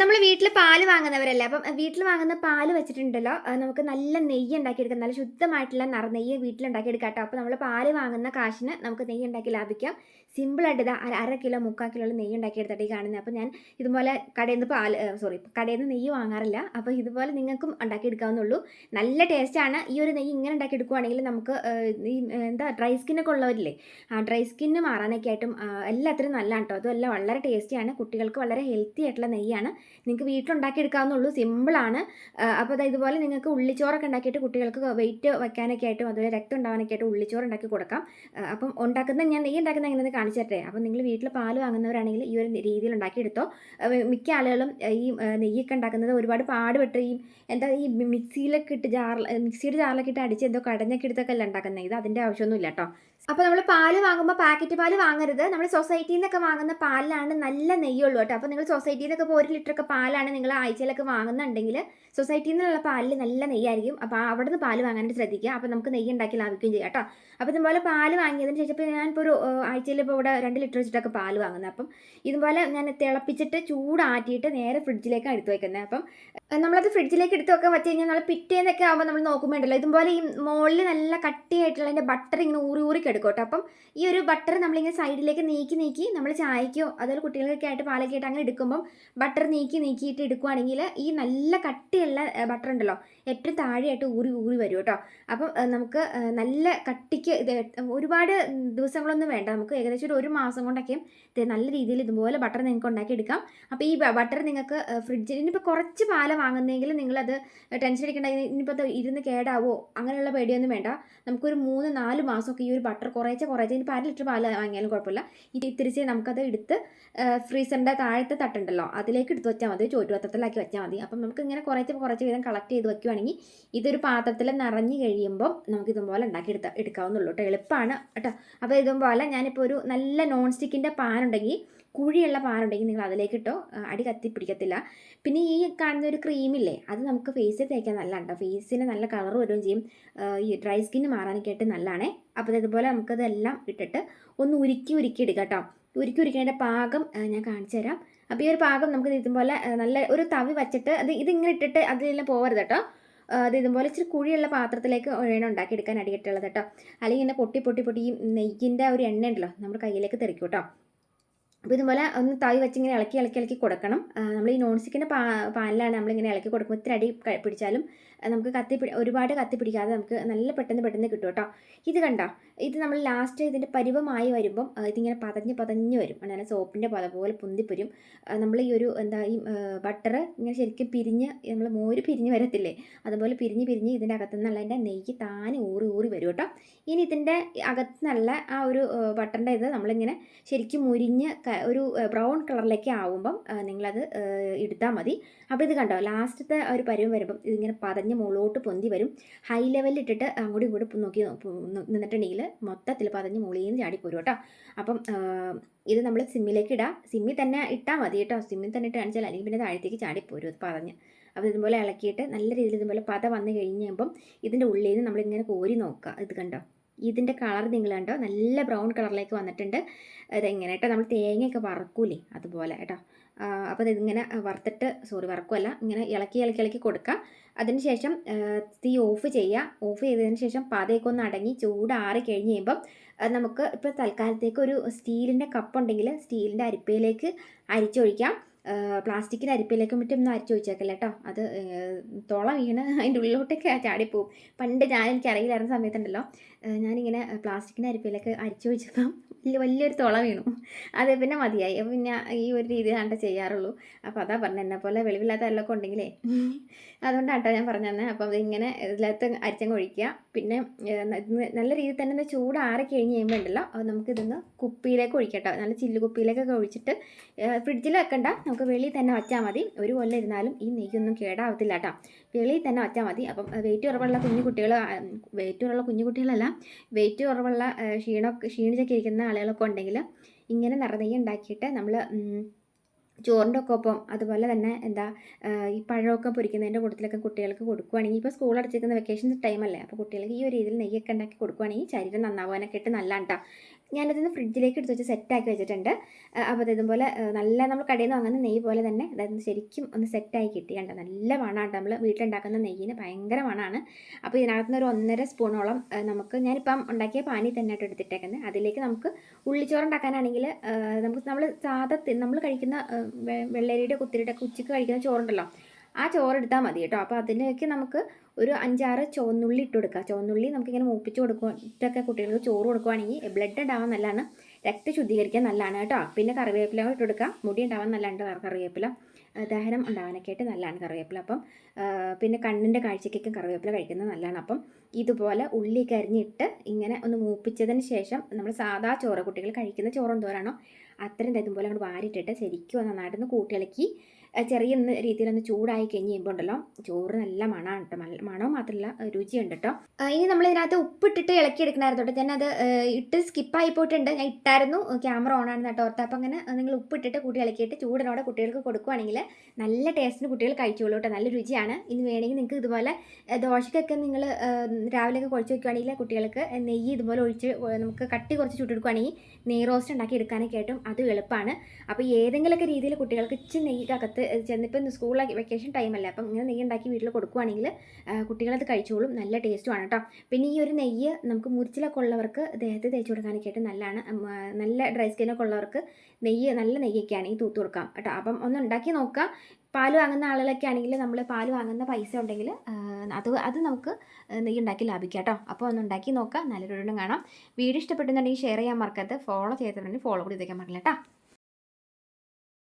നമ്മൾ വീട്ടിൽ പാൽ വാങ്ങുന്നവരല്ലേ? അപ്പം വീട്ടിൽ വാങ്ങുന്ന പാൽ വെച്ചിട്ടുണ്ടല്ലോ നമുക്ക് നല്ല നെയ്യ് ഉണ്ടാക്കിയെടുക്കാം. നല്ല ശുദ്ധമായിട്ടുള്ള നിറ നെയ്യ് വീട്ടിൽ ഉണ്ടാക്കിയെടുക്കാം കേട്ടോ. അപ്പോൾ നമ്മൾ പാൽ വാങ്ങുന്ന കാശിന് നമുക്ക് നെയ്യ് ഉണ്ടാക്കി ലാഭിക്കാം. സിമ്പിളായിട്ട് ഇതാ അര കിലോ മുക്കാൽ കിലോ നെയ്യ് ഉണ്ടാക്കിയെടുത്തിട്ട് ഈ കാണുന്നത് അപ്പോൾ ഞാൻ ഇതുപോലെ കടയിൽ നിന്ന് പാൽ സോറി കടയിൽ നിന്ന് നെയ്യ് വാങ്ങാറില്ല. അപ്പോൾ ഇതുപോലെ നിങ്ങൾക്കും ഉണ്ടാക്കിയെടുക്കാവുന്നുള്ളൂ നല്ല ടേസ്റ്റാണ് ഈ ഒരു നെയ്യ് ഇങ്ങനെ ഉണ്ടാക്കിയെടുക്കുവാണെങ്കിൽ നമുക്ക് ഈ എന്താ ഡ്രൈ സ്കിന്നൊക്കെ ഉള്ളവരില്ലേ? ആ ഡ്രൈ സ്കിന്ന് മാറാനൊക്കെ ആയിട്ടും എല്ലാത്തിനും നല്ലതാണ് കേട്ടോ. അതുമല്ല വളരെ ടേസ്റ്റിയാണ് കുട്ടികൾക്ക് വളരെ ഹെൽത്തി ആയിട്ടുള്ള നെയ്യാണ്. നിങ്ങൾക്ക് വീട്ടിലുണ്ടാക്കിയെടുക്കാവുന്നുള്ളൂ സിമ്പിളാണ് അപ്പോൾ അതായത് ഇതുപോലെ നിങ്ങൾക്ക് ഉള്ളിച്ചോറൊക്കെ ഉണ്ടാക്കിയിട്ട് കുട്ടികൾക്ക് വെയിറ്റ് വയ്ക്കാനൊക്കെ ആയിട്ടും അതുപോലെ രക്തം ഉണ്ടാവാനൊക്കെ ആയിട്ട് ഉള്ളിച്ചോറ് ഉണ്ടാക്കി കൊടുക്കാം. അപ്പം ഉണ്ടാക്കുന്ന ഞാൻ നെയ്യ് ഉണ്ടാക്കുന്ന എങ്ങനെയെന്ന് കാണിച്ചു തരട്ടെ അപ്പം നിങ്ങൾ വീട്ടിൽ പാൽ വാങ്ങുന്നവരാണെങ്കിൽ ഈ ഒരു രീതിയിൽ ഉണ്ടാക്കിയെടുത്തോ മിക്ക ആളുകളും ഈ നെയ്യൊക്കെ ഉണ്ടാക്കുന്നത് ഒരുപാട് പാടുപെട്ട് ഈ എന്താ ഈ മിക്സിയിലൊക്കെ ഇട്ട് ജാർ മിക്സിയുടെ ജാറിലൊക്കെ ഇട്ട് അടിച്ച് എന്തോ കടഞ്ഞൊക്കെ എടുത്തൊക്കെ അല്ല ഉണ്ടാക്കുന്നത്. ഇത് അതിന്റെ ആവശ്യമൊന്നുമില്ല കേട്ടോ. അപ്പോൾ നമ്മൾ പാൽ വാങ്ങുമ്പോൾ പാക്കറ്റ് പാൽ വാങ്ങരുത്. നമ്മൾ സൊസൈറ്റിയിൽ നിന്നൊക്കെ വാങ്ങുന്ന പാലിലാണ് നല്ല നെയ്യുള്ളൂ കേട്ടോ. അപ്പോൾ നിങ്ങൾ സൊസൈറ്റിയിൽ നിന്നൊക്കെ ഇപ്പോൾ ഒരു ലിറ്ററൊക്കെ പാലാണ് നിങ്ങൾ ആഴ്ചയിലൊക്കെ വാങ്ങുന്നുണ്ടെങ്കിൽ സൊസൈറ്റിയിൽ നിന്നുള്ള പാലിൽ നല്ല നെയ്യായിരിക്കും. അപ്പോൾ അവിടെ നിന്ന് പാൽ വാങ്ങാനായിട്ട് ശ്രദ്ധിക്കുക. അപ്പോൾ നമുക്ക് നെയ്യ് ഉണ്ടാക്കി ലാഭിക്കുകയും ചെയ്യാം കേട്ടോ. അപ്പോൾ ഇതുപോലെ പാൽ വാങ്ങിയതിന് ശേഷം ഇപ്പോൾ ഞാനിപ്പോൾ ഒരു ആഴ്ചയിൽ ഇപ്പോൾ ഇവിടെ രണ്ട് ലിറ്റർ വെച്ചിട്ടൊക്കെ പാൽ വാങ്ങുന്നത് അപ്പം ഇതുപോലെ ഞാൻ തിളപ്പിച്ചിട്ട് ചൂടാറ്റിയിട്ട് നേരെ ഫ്രിഡ്ജിലേക്ക് എടുത്ത് വെക്കുന്നത് അപ്പം നമ്മളത് ഫ്രിഡ്ജിലേക്ക് എടുത്ത് വെക്കാൻ വെച്ച് കഴിഞ്ഞാൽ നമ്മൾ പിറ്റേന്നൊക്കെ ആകുമ്പോൾ നമ്മൾ നോക്കുമ്പോണ്ടല്ലോ ഇതുപോലെ ഈ മുകളിൽ നല്ല കട്ടിയായിട്ടുള്ള അതിന്റെ ബട്ടർ ഇങ്ങനെ ഊറി ഊറി കിടക്കും കേട്ടോ. അപ്പം ഈ ഒരു ബട്ടർ നമ്മളിങ്ങനെ സൈഡിലേക്ക് നീക്കി നീക്കി നമ്മൾ ചായക്കോ അതുപോലെ കുട്ടികൾക്കൊക്കെ ആയിട്ട് പാലൊക്കെ ആയിട്ട് അങ്ങനെ എടുക്കുമ്പം ബട്ടർ നീക്കി നീക്കിയിട്ട് എടുക്കുവാണെങ്കിൽ ഈ നല്ല കട്ടിയുള്ള ബട്ടർ ഉണ്ടല്ലോ ഏറ്റവും താഴെയായിട്ട് ഊറി ഊറി വരും കേട്ടോ. അപ്പം നമുക്ക് നല്ല കട്ടിക്ക് ഒരുപാട് ദിവസങ്ങളൊന്നും വേണ്ട. നമുക്ക് ഏകദേശം ഒരു ഒരു മാസം കൊണ്ടൊക്കെ നല്ല രീതിയിൽ ഇതുപോലെ ബട്ടർ നിങ്ങൾക്ക് ഉണ്ടാക്കിയെടുക്കാം. അപ്പോൾ ഈ ബട്ടർ നിങ്ങൾക്ക് ഫ്രിഡ്ജിൽ ഇനിയിപ്പോൾ കുറച്ച് പാല വാങ്ങുന്നെങ്കിൽ നിങ്ങളത് ടെൻഷൻ അടിക്കേണ്ട. ഇനിയിപ്പോൾ അത് ഇരുന്ന് കേടാവോ? അങ്ങനെയുള്ള പേടിയൊന്നും വേണ്ട. നമുക്കൊരു മൂന്ന് നാല് മാസമൊക്കെ ഈ ഒരു ബട്ടർ കുറേശ്ശെ കുറേശ്ശെ ഇനിയിപ്പോൾ അര ലിറ്റർ പാൽ വാങ്ങിയാലും കുഴപ്പമില്ല. ഇത് തിരിച്ച് നമുക്കത് എടുത്ത് ഫ്രീസറിന്റെ താഴത്തെ തട്ടുണ്ടല്ലോ അതിലേക്ക് എടുത്ത് വെച്ചാൽ മതി. ചോറ്റുപാത്രത്തിലാക്കി വെച്ചാൽ മതി. അപ്പം നമുക്ക് ഇങ്ങനെ കുറച്ച് കുറച്ച് വീതം കളക്ട് ചെയ്ത് വെക്കുവാണെങ്കിൽ ഇതൊരു പാത്രത്തിൽ നിറഞ്ഞു കഴിയുമ്പോൾ നമുക്ക് ഇതുപോലെ ഉണ്ടാക്കി എടുത്ത എടുക്കാവുന്നുള്ളൂ കേട്ടോ. എളുപ്പമാണ് കേട്ടോ. അപ്പോൾ ഇതുപോലെ ഞാനിപ്പോൾ ഒരു നല്ല നോൺ സ്റ്റിക്കിന്റെ പാനുണ്ടെങ്കിൽ കുഴിയുള്ള പാനുണ്ടെങ്കിൽ നിങ്ങൾ അതിലേക്ക് ഇട്ടോ അടി കത്തി പിടിക്കത്തില്ല. പിന്നെ ഈ കാണുന്ന ഒരു ക്രീമില്ലേ അത് നമുക്ക് ഫേസിൽ തേക്കാൻ നല്ലതാണ് കേട്ടോ ഫേസിന് നല്ല കളർ വരികയും ചെയ്യും. ഈ ഡ്രൈ സ്കിന്ന് മാറാനൊക്കെ ആയിട്ട് നല്ലതാണേ അപ്പോൾ ഇതുപോലെ നമുക്കതെല്ലാം ഇട്ടിട്ട് ഒന്ന് ഉരുക്കി ഉരുക്കി എടുക്കാം കേട്ടോ ഉരുക്കി ഉരുക്കേണ്ട പാകം ഞാൻ കാണിച്ചു തരാം. അപ്പോൾ ഈ ഒരു പാകം നമുക്ക് ഇതുപോലെ നല്ല ഒരു തവി വച്ചിട്ട് അത് ഇതിങ്ങനെ ഇട്ടിട്ട് അതിലെല്ലാം പോകരുത് കേട്ടോ അത് ഇതുപോലെ ഇച്ചിരി കുഴിയുള്ള പാത്രത്തിലേക്ക് വേണം ഉണ്ടാക്കിയെടുക്കാൻ അടിയിട്ടുള്ളത് കേട്ടോ. അല്ലെങ്കിൽ ഇങ്ങനെ പൊട്ടി പൊട്ടി പൊട്ടി ഈ നെയ്യിന്റെ ഒരു എണ്ണ ഉണ്ടല്ലോ നമ്മുടെ കയ്യിലേക്ക് തെറിക്കും കേട്ടോ. അപ്പോൾ ഇതുപോലെ ഒന്ന് തവി വെച്ച് ഇങ്ങനെ ഇളക്കി ഇളക്കി ഇളക്കി കൊടുക്കണം. നമ്മൾ ഈ നോൺ സ്റ്റിക്കിന്റെ പാ പാനിലാണ് നമ്മളിങ്ങനെ ഇളക്കി കൊടുക്കുമ്പോൾ ഇത്തിരി അടി പിടിച്ചാലും നമുക്ക് കത്തിപ്പിടി ഒരുപാട് കത്തി പിടിക്കാതെ നമുക്ക് നല്ല പെട്ടെന്ന് പെട്ടെന്ന് കിട്ടും കേട്ടോ. ഇത് കണ്ടോ ഇത് നമ്മൾ ലാസ്റ്റ് ഇതിന്റെ പരുവമായി വരുമ്പം ഇതിങ്ങനെ പതഞ്ഞ് പതഞ്ഞ് വരും. അങ്ങനെ സോപ്പിന്റെ പത പോലെ പൊന്തിപ്പൊരും. നമ്മൾ ഈ ഒരു എന്താ ഈ ബട്ടർ ഇങ്ങനെ ശരിക്കും പിരിഞ്ഞ് നമ്മൾ മോര് പിരിഞ്ഞ് വരത്തില്ലേ? അതുപോലെ പിരിഞ്ഞ് പിരിഞ്ഞ് ഇതിന്റെ അകത്തു നിന്നുള്ള അതിന്റെ നെയ്യ് താനെ ഊറി ഊറി വരും കേട്ടോ. ഇനി ഇതിന്റെ അകത്തു നിന്നുള്ള ആ ഒരു ബട്ടറിന്റെ ഇത് നമ്മളിങ്ങനെ ശരിക്കും മുരിഞ്ഞ് ഒരു ബ്രൗൺ കളറിലേക്ക് ആവുമ്പം നിങ്ങളത് എടുത്താൽ മതി. അപ്പോൾ ഇത് കണ്ടോ ലാസ്റ്റത്തെ ഒരു പരുവം വരുമ്പം ഇതിങ്ങനെ പതഞ്ഞ് മുകളിലോട്ട് പൊന്തി വരും. ഹൈ ലെവലിൽ ഇട്ടിട്ട് അങ്ങോട്ടും ഇങ്ങോട്ടും നോക്കി നിന്നിട്ടുണ്ടെങ്കിൽ മൊത്തത്തിൽ പതഞ്ഞ് മുകളിൽ ചാടി പോരും കേട്ടോ. അപ്പം ഇത് നമ്മൾ സിമ്മിലേക്ക് ഇടാം. സിമ്മിൽ തന്നെ ഇട്ടാൽ മതി കേട്ടോ. സിമ്മിൽ തന്നെ ഇട്ട് കാണിച്ചാൽ അല്ലെങ്കിൽ പിന്നെ താഴത്തേക്ക് ചാടിപ്പോരും അത് പതഞ്ഞ് അപ്പോൾ ഇതുപോലെ ഇളക്കിയിട്ട് നല്ല രീതിയിൽ ഇതുപോലെ പത വന്ന് കഴിയുമ്പം ഇതിന്റെ ഉള്ളിൽ നിന്ന് നമ്മളിങ്ങനെ കോരി നോക്കുക. ഇത് കണ്ടോ? ഇതിന്റെ കളർ നിങ്ങൾ കണ്ടോ? നല്ല ബ്രൗൺ കളറിലേക്ക് വന്നിട്ടുണ്ട്. ഇതെങ്ങനെ? കേട്ടോ നമ്മൾ തേങ്ങയൊക്കെ വറക്കൂലേ അതുപോലെ കേട്ടോ. അപ്പോൾ ഇതിങ്ങനെ വറുത്തിട്ട് സോറി വറക്കുമല്ല ഇങ്ങനെ ഇളക്കി ഇളക്കി ഇളക്കി കൊടുക്കുക അതിനുശേഷം തീ ഓഫ് ചെയ്യുക ഓഫ് ചെയ്തതിന് ശേഷം പാതയൊക്കെ ഒന്ന് അടങ്ങി ചൂടാറി കഴിഞ്ഞ് കഴിയുമ്പം നമുക്ക് ഇപ്പോൾ തൽക്കാലത്തേക്ക് ഒരു സ്റ്റീലിന്റെ കപ്പ് ഉണ്ടെങ്കിൽ സ്റ്റീലിന്റെ അരിപ്പയിലേക്ക് അരിച്ചൊഴിക്കാം. പ്ലാസ്റ്റിക്കിന്റെ അരിപ്പയിലേക്ക് മറ്റും ഒന്നും അരിച്ചൊഴിച്ചേക്കല്ല കേട്ടോ അത് തുള വീണ് അതിന്റെ ഉള്ളിലോട്ടൊക്കെ ചാടിപ്പോവും. പണ്ട് ഞാൻ എനിക്ക് അറിയില്ലായിരുന്ന സമയത്തുണ്ടല്ലോ. ഞാനിങ്ങനെ പ്ലാസ്റ്റിക്കിന്റെ അരിപ്പയിലേക്ക് അരിച്ചൊഴിച്ചപ്പം വലിയ വലിയൊരു തുള വീണു. അത് പിന്നെ മതിയായി. അപ്പോൾ പിന്നെ ഈ ഒരു രീതിയിലാണ് ചെയ്യാറുള്ളൂ. അപ്പോൾ അതാ പറഞ്ഞത് എന്നെ പോലെ വെളിവില്ലാത്ത എല്ലൊക്കെ ഉണ്ടെങ്കിലേ. അതുകൊണ്ടാണ് കേട്ടോ ഞാൻ പറഞ്ഞു തന്നെ അപ്പോൾ ഇങ്ങനെ ഇതിലകത്ത് അരിച്ചങ്ങ് ഒഴിക്കുക. പിന്നെ നല്ല രീതിയിൽ തന്നെ ഒന്ന് ചൂടാറി കഴിഞ്ഞ് കഴിയുമ്പോൾ അപ്പോൾ നമുക്ക് ഇതൊന്ന് കുപ്പിയിലേക്ക് ഒഴിക്കട്ടോ. നല്ല ചില്ല് കുപ്പിയിലേക്കൊക്കെ ഒഴിച്ചിട്ട് ഫ്രിഡ്ജിൽ വെക്കണ്ട. നമുക്ക് വെളിയിൽ തന്നെ വെച്ചാൽ മതി. ഒരു കൊല്ലം ഇരുന്നാലും ഈ നെയ്യൊന്നും കേടാവത്തില്ല കേട്ടോ. വെളിയിൽ തന്നെ വച്ചാൽ മതി. അപ്പം വെയിറ്റ് കുറവുള്ള കുഞ്ഞു കുട്ടികൾ വെയിറ്റ് കുറവുള്ള കുഞ്ഞു കുട്ടികളല്ല വെയിറ്റ് കുറവുള്ള ക്ഷീണമൊക്കെ ക്ഷീണിച്ചൊക്കെ ഇരിക്കുന്ന ആളുകളൊക്കെ ഉണ്ടെങ്കിൽ ഇങ്ങനെ നിറനെയ്യ് ഉണ്ടാക്കിയിട്ട് നമ്മൾ ചോറിന്റെ ഒക്കെ ഒപ്പം അതുപോലെ തന്നെ എന്താ ഈ പഴമൊക്കെ പൊരിക്കുന്നതിന്റെ കൂട്ടത്തിലൊക്കെ കുട്ടികൾക്ക് കൊടുക്കുവാണെങ്കിൽ ഇപ്പോൾ സ്കൂൾ അടച്ചിരിക്കുന്ന വെക്കേഷൻ ടൈമല്ലേ അപ്പോൾ കുട്ടികൾക്ക് ഈ ഒരു രീതിയിൽ നെയ്യൊക്കെ ഉണ്ടാക്കി കൊടുക്കുവാണെങ്കിൽ ശരീരം നന്നാവാനൊക്കെ ആയിട്ട് നല്ലതാണ് ഞാനതൊന്ന് ഫ്രിഡ്ജിലേക്ക് എടുത്ത് വെച്ച് സെറ്റാക്കി വെച്ചിട്ടുണ്ട്. അപ്പോൾ ഇതുപോലെ നല്ല നമ്മൾ കടയിൽ നിന്ന് വാങ്ങുന്ന നെയ്യ് പോലെ തന്നെ അതായത് ശരിക്കും ഒന്ന് സെറ്റായി കിട്ടി കണ്ടോ? നല്ല മണമാണ് നമ്മൾ വീട്ടിലുണ്ടാക്കുന്ന നെയ്യിന് ഭയങ്കര മണമാണ് അപ്പോൾ ഇതിനകത്ത് നിന്ന് ഒരു ഒന്നര സ്പൂണോളം നമുക്ക് ഞാനിപ്പം ഉണ്ടാക്കിയ പാനി തന്നെ ആയിട്ട് എടുത്തിട്ടേക്കുന്നത് അതിലേക്ക് നമുക്ക് ഉള്ളിച്ചോറ് ഉണ്ടാക്കാനാണെങ്കിൽ നമുക്ക് നമ്മൾ സാധാ നമ്മൾ കഴിക്കുന്ന വെള്ളരിയുടെ കുത്തിരിയുടെ ഉച്ചയ്ക്ക് കഴിക്കുന്ന ചോറുണ്ടല്ലോ. ആ ചോറ് എടുത്താൽ മതി കേട്ടോ. അപ്പോൾ അതിലേക്ക് നമുക്ക് ഒരു അഞ്ചാറ് ചുവന്നുള്ളി ഇട്ട് കൊടുക്കുക ചുവന്നുള്ളി നമുക്കിങ്ങനെ മൂപ്പിച്ച് കൊടുക്കുവാനൊക്കെ കുട്ടികൾക്ക് ചോറ് കൊടുക്കുവാണെങ്കിൽ ബ്ലഡ് ഉണ്ടാവാൻ നല്ലതാണ്. രക്ത ശുദ്ധീകരിക്കാൻ നല്ലതാണ് കേട്ടോ. പിന്നെ കറിവേപ്പില ഇട്ട് കൊടുക്കുക മുടി ഉണ്ടാവാൻ നല്ലതാണ് കറിവേപ്പില. ദഹനം ഉണ്ടാവാനൊക്കെ ആയിട്ട് നല്ലതാണ് കറിവേപ്പില. അപ്പം പിന്നെ കണ്ണിന്റെ കാഴ്ചയ്ക്കൊക്കെ കറിവേപ്പില കഴിക്കുന്നത് നല്ലതാണ്. അപ്പം ഇതുപോലെ ഉള്ളി കരിഞ്ഞിട്ട് ഇങ്ങനെ ഒന്ന് മൂപ്പിച്ചതിന് ശേഷം നമ്മൾ സാധാ ചോറ് കുട്ടികൾ കഴിക്കുന്ന ചോറ് എന്തോരാണോ അത്രയും ഇതുപോലെ അങ്ങോട്ട് വാരിയിട്ടിട്ട് ശരിക്കും നന്നായിട്ടൊന്ന് കൂട്ടിയിളക്കി ആ, ചെറിയ രീതിയിലൊന്ന് ചൂടായി കഴിഞ്ഞ് കഴിയുമ്പോൾ ഉണ്ടല്ലോ ചോറ് നല്ല മണമാണ് കേട്ടോ നല്ല മണവും മാത്രമല്ല രുചിയുണ്ട് കേട്ടോ ഇനി നമ്മൾ ഇതിനകത്ത് ഉപ്പിട്ടിട്ട് ഇളക്കി എടുക്കണമായിരുന്നു കേട്ടോ ഞാനത് ഇട്ട് സ്കിപ്പായി പോയിട്ടുണ്ട്. ഞാൻ ഇട്ടായിരുന്നു ക്യാമറ ഓൺ ആണെന്ന് കേട്ടോ ഓർത്ത്. അപ്പം അങ്ങനെ നിങ്ങൾ ഉപ്പിട്ടിട്ട് കൂട്ടി ഇളക്കിയിട്ട് ചൂടിനോടെ കുട്ടികൾക്ക് കൊടുക്കുവാണെങ്കിൽ നല്ല ടേസ്റ്റിന് കുട്ടികൾ കഴിച്ചോളൂ കേട്ടോ നല്ല രുചിയാണ്. ഇനി വേണമെങ്കിൽ നിങ്ങൾക്ക് ഇതുപോലെ ദോശക്കൊക്കെ നിങ്ങൾ രാവിലെയൊക്കെ കുഴച്ച് വെക്കുകയാണെങ്കിൽ കുട്ടികൾക്ക് നെയ്യ് ഇതുപോലെ ഒഴിച്ച് നമുക്ക് കട്ടി കുറച്ച് ചുട്ടെടുക്കുകയാണെങ്കിൽ നെയ് റോസ്റ്റ് ഉണ്ടാക്കി എടുക്കാനൊക്കെ ആയിട്ടും അത് എളുപ്പമാണ്. അപ്പോൾ ഏതെങ്കിലുമൊക്കെ രീതിയിൽ കുട്ടികൾക്ക് ഇച്ചിരി നെയ്യകത്ത് ചെന്നിപ്പോൾ സ്കൂളിൽ വെക്കേഷൻ ടൈമല്ലേ അപ്പം ഇങ്ങനെ നെയ്യ് ഉണ്ടാക്കി വീട്ടിൽ കൊടുക്കുവാണെങ്കിൽ കുട്ടികളത് കഴിച്ചോളും. നല്ല ടേസ്റ്റുമാണ് കേട്ടോ പിന്നെ ഈ ഒരു നെയ്യ് നമുക്ക് മുറിച്ചിലൊക്കെ ഉള്ളവർക്ക് ദേഹത്ത് തേച്ച് കൊടുക്കാനൊക്കെ ആയിട്ട് നല്ലതാണ് നല്ല ഡ്രൈ സ്കിന്നൊക്കെ ഉള്ളവർക്ക് നെയ്യ് നല്ല നെയ്യൊക്കെയാണ് ഈ തൂത്ത് കൊടുക്കാം കേട്ടോ. അപ്പം ഒന്ന് ഉണ്ടാക്കി നോക്കാം. പാൽ വാങ്ങുന്ന ആളുകളൊക്കെ ആണെങ്കിൽ നമ്മൾ പാൽ വാങ്ങുന്ന പൈസ ഉണ്ടെങ്കിൽ അത് അത് നമുക്ക് നെയ്യ് ഉണ്ടാക്കി ലാഭിക്കാം കേട്ടോ. അപ്പോൾ ഒന്ന് ഉണ്ടാക്കി നോക്കാം. നല്ലൊരു കാണാം. വീഡിയോ ഇഷ്ടപ്പെട്ടുന്നുണ്ടെങ്കിൽ ഷെയർ ചെയ്യാൻ മറക്കരുത്. ഫോളോ ചെയ്തിട്ടുണ്ടെങ്കിൽ ഫോളോ കൂടി ചെയ്തേക്കാൻ മറക്കില്ല കേട്ടോ.